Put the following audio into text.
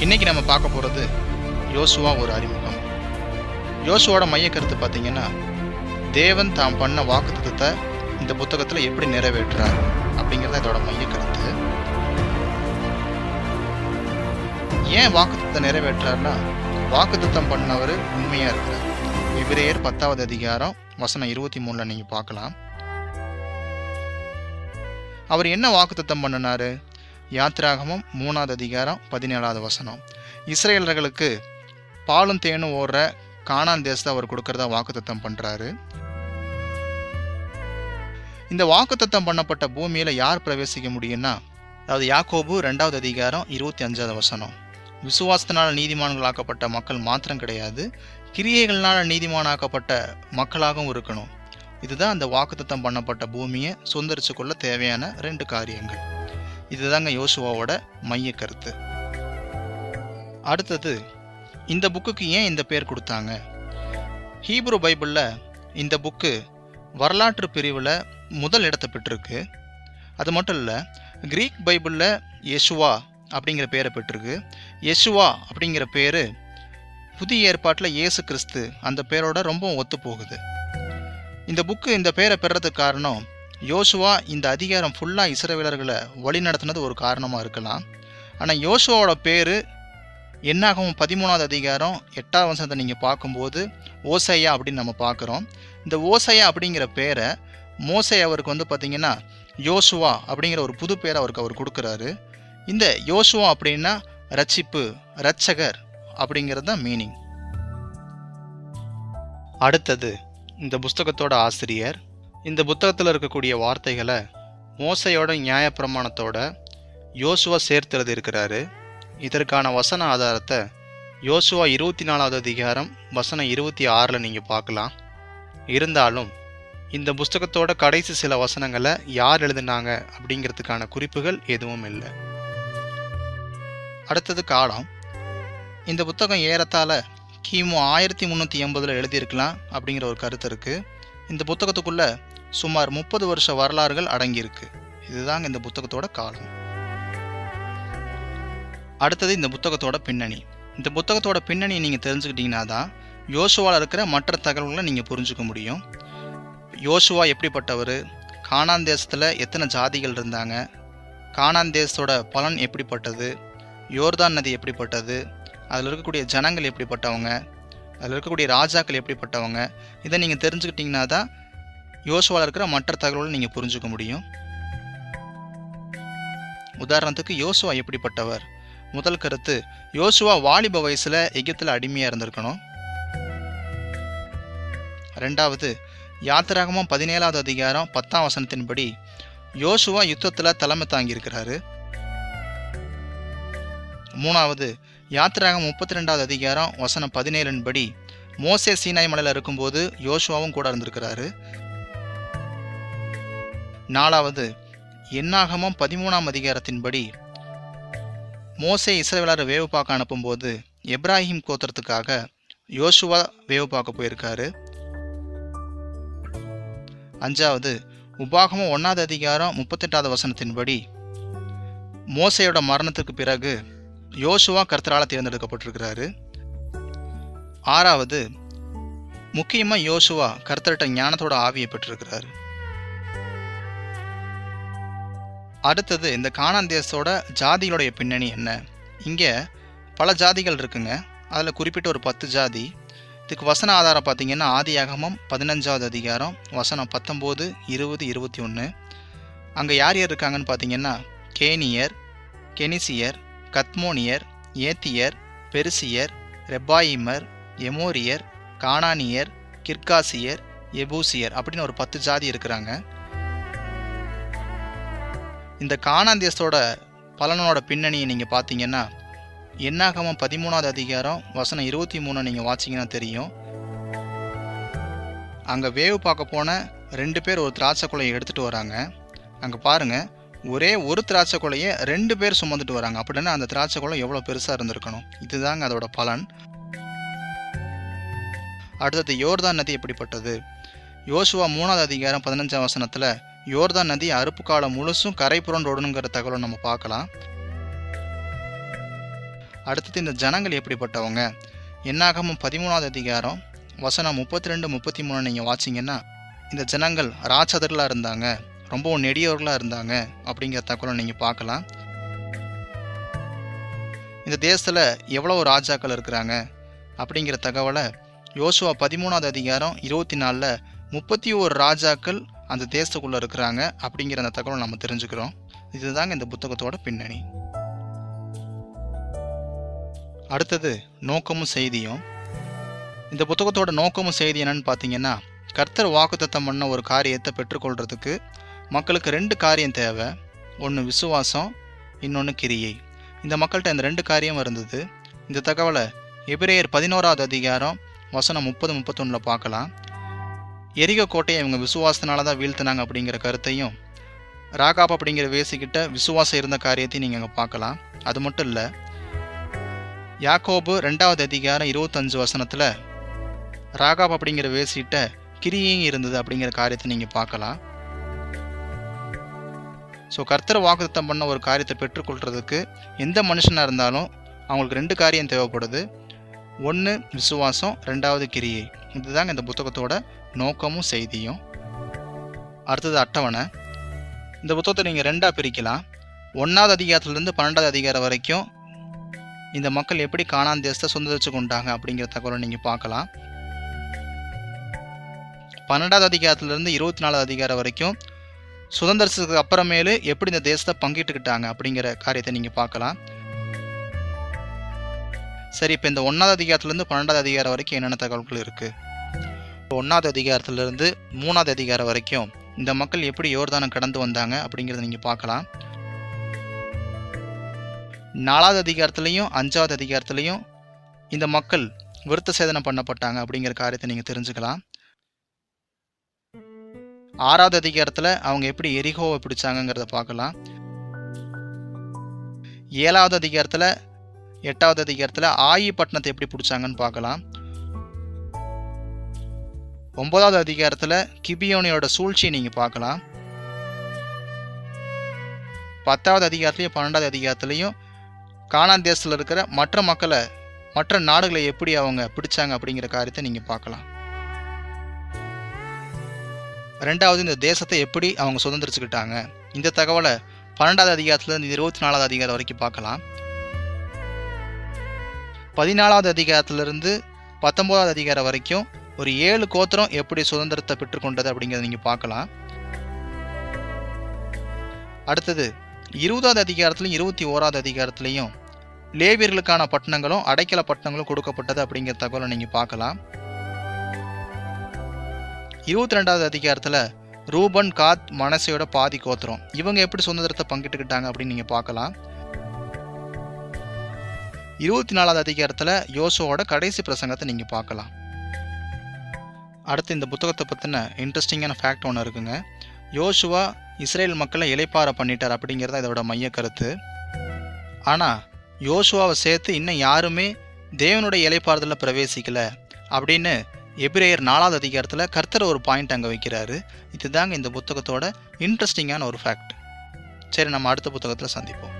பார்க்க போகிறது யோசுவா ஒரு அறிமுகம். யோசுவோட மைய கருத்து பார்த்தீங்கன்னா தேவன் தாம் பண்ண வாக்குத்தத்தை இந்த புத்தகத்தில் எப்படி நிறைவேற்றுறார் அப்படிங்கிறது இதோட மைய கருத்து. ஏன் வாக்குத்தத்தை நிறைவேற்றுறாருன்னா வாக்குத்தத்தம் பண்ணவர் உண்மையாக இருக்கிறார். எபிரேயர் பத்தாவது அதிகாரம் வசனம் இருபத்தி மூணில் நீங்கள் பார்க்கலாம். அவர் என்ன வாக்குத்தத்தம் பண்ணினாரு? யாத்திராகமம் மூணாவது அதிகாரம் பதினேழாவது வசனம். இஸ்ரேலர்களுக்கு பாலும் தேனும் ஓடுற காணான் தேசத்தை அவர் கொடுக்கறதா வாக்குத்தத்தம் பண்ணுறாரு இந்த வாக்குத்தத்தம் பண்ணப்பட்ட பூமியில் யார் பிரவேசிக்க முடியும்னா அதாவது யாக்கோபு ரெண்டாவது அதிகாரம் இருபத்தி அஞ்சாவது வசனம். விசுவாசத்தினால் நீதிமான்களாக்கப்பட்ட மக்கள் மாத்திரம் கிடையாது கிரியைகள்னால நீதிமானாக்கப்பட்ட மக்களாகவும் இருக்கணும். இதுதான் அந்த வாக்குத்தத்தம் பண்ணப்பட்ட பூமியை சுந்தரிச்சு கொள்ள தேவையான ரெண்டு காரியங்கள். இதுதாங்க யோசுவாவோட மைய கருத்து. அடுத்தது இந்த புக்குக்கு ஏன் இந்த பேர் கொடுத்தாங்க? ஹீப்ரு பைபிளில் இந்த புக்கு வரலாற்று பிரிவில் முதல் இடத்தை பெற்றிருக்கு. அது மட்டும் இல்லை கிரீக் பைபிளில் யெசுவா அப்படிங்கிற பேரை பெற்றிருக்கு. யெசுவா அப்படிங்கிற பேர் புதிய ஏற்பாட்டில் இயேசு கிறிஸ்து அந்த பேரோட ரொம்பவும் ஒத்து போகுது இந்த புக்கு இந்த பேரை பெறதுக்கு காரணம் யோசுவா இந்த அதிகாரம் ஃபுல்லாக இஸ்ரவேலர்களை வழி நடத்தினது ஒரு காரணமாக இருக்கலாம். ஆனால் யோசுவாவோட பேர் என்னாகவும் பதிமூணாவது அதிகாரம் எட்டாவது வசனத்தை நீங்கள் பார்க்கும்போது ஓசையா அப்படின்னு நம்ம பார்க்குறோம். இந்த ஓசையா அப்படிங்கிற பேரை மோசை அவருக்கு வந்து பார்த்தீங்கன்னா யோசுவா அப்படிங்கிற ஒரு புது பேரை அவருக்கு அவர் கொடுக்குறாரு. இந்த யோசுவா அப்படின்னா ரட்சிப்பு ரட்சகர் அப்படிங்கிறது தான் மீனிங் அடுத்தது இந்த புஸ்தகத்தோட ஆசிரியர் இந்த புத்தகத்தில் இருக்கக்கூடிய வார்த்தைகளை மோசையோட நியாயப்பிரமாணத்தோட யோசுவா சேர்த்து எழுதியிருக்கிறாரு இதற்கான வசன ஆதாரத்தை யோசுவா இருபத்தி நாலாவது அதிகாரம் வசனம் இருபத்தி ஆறில் நீங்கள் பார்க்கலாம். இருந்தாலும் இந்த புஸ்தகத்தோட கடைசி சில வசனங்களை யார் எழுதினாங்க அப்படிங்கிறதுக்கான குறிப்புகள் எதுவும் இல்லை. அடுத்தது காலம். இந்த புத்தகம் ஏறத்தாழ கிமு ஆயிரத்தி முந்நூற்றி எண்பதில் எழுதியிருக்கலாம் அப்படிங்கிற ஒரு கருத்து இருக்குது இந்த புத்தகத்துக்குள்ளே சுமார் முப்பது வருஷ வரலாறுகள் அடங்கியிருக்கு. இதுதாங்க இந்த புத்தகத்தோட காலம். அடுத்தது இந்த புத்தகத்தோட பின்னணி. இந்த புத்தகத்தோட பின்னணி நீங்கள் தெரிஞ்சுக்கிட்டீங்கன்னா தான் யோசுவாவில் இருக்கிற மற்ற தகவல்களை நீங்கள் புரிஞ்சுக்க முடியும். யோசுவா எப்படிப்பட்டவர்? காணாந்தேசத்தில் எத்தனை ஜாதிகள் இருந்தாங்க? கானான் தேசத்தோட பலன் எப்படிப்பட்டது? யோர்தான் நதி எப்படிப்பட்டது? அதில் இருக்கக்கூடிய ஜனங்கள் எப்படிப்பட்டவங்க? அதில் இருக்கக்கூடிய ராஜாக்கள் எப்படிப்பட்டவங்க இதை நீங்கள் தெரிஞ்சுக்கிட்டீங்கன்னா தான் யோசுவாவில் இருக்கிற மற்ற தகவல்களை நீங்கள் புரிஞ்சுக்க முடியும். உதாரணத்துக்கு யோசுவா எப்படிப்பட்டவர்? முதல் கருத்து யோசுவா வாலிப வயசில் எகிப்தில் அடிமையாக இருந்திருக்கணும். ரெண்டாவது யாத்திராகமும் பதினேழாவது அதிகாரம் பத்தாம் வசனத்தின்படி யோசுவா யுத்தத்தில் தலைமை தாங்கியிருக்கிறாரு. மூணாவது யாத்திராக முப்பத்தி ரெண்டாவது அதிகாரம் வசனம் பதினேழின் படி மோசே சீனாய் மலையில் இருக்கும்போது யோசுவாவும் கூட இருந்திருக்கிறாரு. நாலாவது என்னாகமும் பதிமூணாம் அதிகாரத்தின்படி மோசே இஸ்ரவேலரை வேவு பார்க்க அனுப்பும்போது எப்ராஹிம் கோத்திரத்துக்காக யோசுவா வேவு பார்க்க போயிருக்காரு. அஞ்சாவது உபாகமும் ஒன்றாவது அதிகாரம் முப்பத்தெட்டாவது வசனத்தின்படி மோசையோட மரணத்துக்கு பிறகு யோசுவா கர்த்தரால் தேர்ந்தெடுக்கப்பட்டிருக்கிறாரு. ஆறாவது முக்கியமாக யோசுவா கர்த்தர்கிட்ட ஞானத்தோட ஆவியை பெற்றிருக்கிறாரு. அடுத்தது இந்த காணாந்தேசத்தோட ஜாதிகளுடைய பின்னணி என்ன? இங்கே பல ஜாதிகள் இருக்குங்க. அதில் குறிப்பிட்ட ஒரு பத்து ஜாதி. இதுக்கு வசன ஆதாரம் பார்த்தீங்கன்னா ஆதியாகமம் பதினஞ்சாவது அதிகாரம் வசனம் பத்தொம்போது இருபது இருபத்தி ஒன்று அங்கே யார் யார் இருக்காங்கன்னு பார்த்தீங்கன்னா கேனியர் கெனிசியர் கத்மோனியர் ஏத்தியர் பெருசியர் ரெப்பாயிமர் எமோரியர் கானானியர் கிர்காசியர் எபூசியர் அப்படின்னு ஒரு பத்து ஜாதி இருக்கிறாங்க. இந்த கானான் பலனோட பின்னணியை நீங்கள் பார்த்தீங்கன்னா என்னாகமம் பதிமூணாவது அதிகாரம் வசனம் இருபத்தி மூணு நீங்கள் வாட்சிங்கன்னா தெரியும். அங்கே வேவு பார்க்க போன ரெண்டு பேர் ஒரு திராட்சை குலையை எடுத்துகிட்டு வராங்க. அங்கே பாருங்கள் ஒரே ஒரு திராட்சை கொலையை ரெண்டு பேர் சுமந்துட்டு வராங்க. அப்படின்னா அந்த திராட்சை கொலை எவ்வளோ பெருசாக இருந்திருக்கணும்? இதுதாங்க அதோட பலன். அடுத்தது யோர்தான் நதி எப்படிப்பட்டது? யோசுவா மூணாவது அதிகாரம் பதினஞ்சாம் வசனத்தில் யோர்தான் நதி அறுப்பு காலம் முழுசும் கரை புரண்டோடணுங்கிற தகவலை நம்ம பார்க்கலாம். அடுத்தது இந்த ஜனங்கள் எப்படிப்பட்டவங்க? என்னாகமும் பதிமூணாவது அதிகாரம் வசனம் முப்பத்தி ரெண்டு முப்பத்தி மூணு நீங்கள் வாட்சிங்கன்னா இந்த ஜனங்கள் ராட்சதர்களாக இருந்தாங்க. ரொம்பவும் நெடியவர்களாக இருந்தாங்க அப்படிங்கிற தகவலை நீங்கள் பார்க்கலாம். இந்த தேசத்தில் எவ்வளோ ராஜாக்கள் இருக்கிறாங்க அப்படிங்கிற தகவலை யோசுவா பதிமூணாவது அதிகாரம் இருபத்தி நாலில் முப்பத்தி ஓரு ராஜாக்கள் அந்த தேசத்துக்குள்ளே இருக்கிறாங்க அப்படிங்கிற அந்த தகவலை நம்ம தெரிஞ்சுக்கிறோம். இதுதாங்க இந்த புத்தகத்தோட பின்னணி. அடுத்தது நோக்கமும் செய்தியும். இந்த புத்தகத்தோட நோக்கமும் செய்தி என்னன்னு பார்த்தீங்கன்னா கர்த்தர் வாக்குத்தத்தம் பண்ண ஒரு காரியத்தை பெற்றுக்கொள்கிறதுக்கு மக்களுக்கு ரெண்டு காரியம் தேவை. ஒன்று விசுவாசம் இன்னொன்று கிரியை. இந்த மக்கள்கிட்ட இந்த ரெண்டு காரியம் இருந்தது. இந்த தகவலை எபிரேயர் பதினோராவது அதிகாரம் வசனம் முப்பது முப்பத்தொன்னில் பார்க்கலாம். எரிக கோட்டையை இவங்க விசுவாசத்தினால தான் வீழ்த்தினாங்க அப்படிங்கிற கருத்தையும் ராகாப் அப்படிங்கிற வேசிக்கிட்ட விசுவாசம் இருந்த காரியத்தையும் நீங்கள் அங்கே பார்க்கலாம். அது மட்டும் இல்லை யாக்கோபு ரெண்டாவது அதிகாரம் இருபத்தஞ்சு வசனத்தில் ராகாப் அப்படிங்கிற வேசிட்ட கிரியும் இருந்தது அப்படிங்கிற காரியத்தை நீங்கள் பார்க்கலாம். ஸோ கர்த்தர் வாக்குத்தம் பண்ண ஒரு காரியத்தை பெற்றுக்கொள்றதுக்கு எந்த மனுஷனாக இருந்தாலும் அவங்களுக்கு ரெண்டு காரியம் தேவைப்படுது. ஒன்று விசுவாசம் ரெண்டாவது கிரியை. இதுதாங்க இந்த புத்தகத்தோட நோக்கமும் செய்தியும். அடுத்தது அட்டவணை. இந்த புத்தகத்தை நீங்கள் ரெண்டாக பிரிக்கலாம். ஒன்றாவது அதிகாரத்துலேருந்து பன்னெண்டாவது அதிகாரம் வரைக்கும் இந்த மக்கள் எப்படி காணான் தேசத்தை சுதந்திரிச்சு கொண்டாங்க அப்படிங்கிற தகவலை நீங்கள் பார்க்கலாம். பன்னெண்டாவது அதிகாரத்துலேருந்து இருபத்தி நாலாவது அதிகாரம் வரைக்கும் சுதந்திரத்துக்கு அப்புறமேலு எப்படி இந்த தேசத்தை பங்கிட்டுக்கிட்டாங்க அப்படிங்கிற காரியத்தை நீங்கள் பார்க்கலாம். சரி இப்போ இந்த ஒன்றாவது அதிகாரத்துலேருந்து பன்னெண்டாவது அதிகாரம் வரைக்கும் என்னென்ன தகவல்கள் இருக்குது இப்போ ஒன்றாவது அதிகாரத்துலேருந்து மூணாவது அதிகாரம் வரைக்கும் இந்த மக்கள் எப்படி யோர்தானம் கடந்து வந்தாங்க அப்படிங்கிறத நீங்கள் பார்க்கலாம். நாலாவது அதிகாரத்துலேயும் அஞ்சாவது அதிகாரத்துலேயும் இந்த மக்கள் விருத்த சேதனம் பண்ணப்பட்டாங்க அப்படிங்கிற காரியத்தை நீங்கள் தெரிஞ்சுக்கலாம். ஆறாவது அதிகாரத்தில் அவங்க எப்படி எரிகோவை பிடிச்சாங்கங்கிறத பார்க்கலாம். ஏழாவது அதிகாரத்தில் எட்டாவது அதிகாரத்தில் ஆயி பட்டணத்தை எப்படி பிடிச்சாங்கன்னு பார்க்கலாம். ஒன்பதாவது அதிகாரத்தில் கிபியோனியோட சூழ்ச்சியை நீங்கள் பார்க்கலாம். பத்தாவது அதிகாரத்துலையும் பன்னெண்டாவது அதிகாரத்துலையும் கானான் தேசத்தில் இருக்கிற மற்ற மக்களை மற்ற நாடுகளை எப்படி அவங்க பிடிச்சாங்க அப்படிங்கிற காரியத்தை நீங்கள் பார்க்கலாம். ரெண்டாவது இந்த தேசத்தை எப்படி அவங்க சுதந்திரிச்சுக்கிட்டாங்க? இந்த தகவலை பன்னெண்டாவது அதிகாரத்துலேருந்து இருபத்தி நாலாவது அதிகாரம் வரைக்கும் பார்க்கலாம். பதினாலாவது அதிகாரத்திலிருந்து பத்தொம்போதாவது அதிகாரம் வரைக்கும் ஒரு ஏழு கோத்திரம் எப்படி சுதந்திரத்தை பெற்றுக்கொண்டது அப்படிங்கிறத நீங்கள் பார்க்கலாம். அடுத்தது இருபதாவது அதிகாரத்துலையும் இருபத்தி ஓராவது அதிகாரத்துலையும் லேவியர்களுக்கான பட்டணங்களும் அடைக்கல பட்டணங்களும் கொடுக்கப்பட்டது அப்படிங்கிற தகவலை நீங்கள் பார்க்கலாம். இருபத்தி ரெண்டாவது அதிகாரத்தில் ரூபன் காத் மனசையோட பாதி கோத்திரம் இவங்க எப்படி சுதந்திரத்தை பங்கிட்டுக்கிட்டாங்க அப்படின்னு நீங்கள் பார்க்கலாம். இருபத்தி நாலாவது அதிகாரத்தில் யோசுவோட கடைசி பிரசங்கத்தை நீங்கள் பார்க்கலாம். அடுத்து இந்த புத்தகத்தை பற்றின இன்ட்ரெஸ்டிங்கான ஃபேக்ட் ஒன்று இருக்குங்க. யோசுவா இஸ்ரேல் மக்களை இலைப்பாறை பண்ணிட்டார் அப்படிங்கிறது இதோட மைய கருத்து. ஆனால் யோசுவாவை சேர்த்து இன்னும் யாருமே தேவனுடைய இலைப்பாறுதலில் பிரவேசிக்கல அப்படின்னு எபிரேயர் நாலாவது அதிகாரத்தில் கர்த்தர் ஒரு பாயிண்ட் அங்கே வைக்கிறாரு. இதுதாங்க இந்த புத்தகத்தோட இன்ட்ரெஸ்டிங்கான ஒரு ஃபேக்ட் சரி நம்ம அடுத்த புத்தகத்தில் சந்திப்போம்.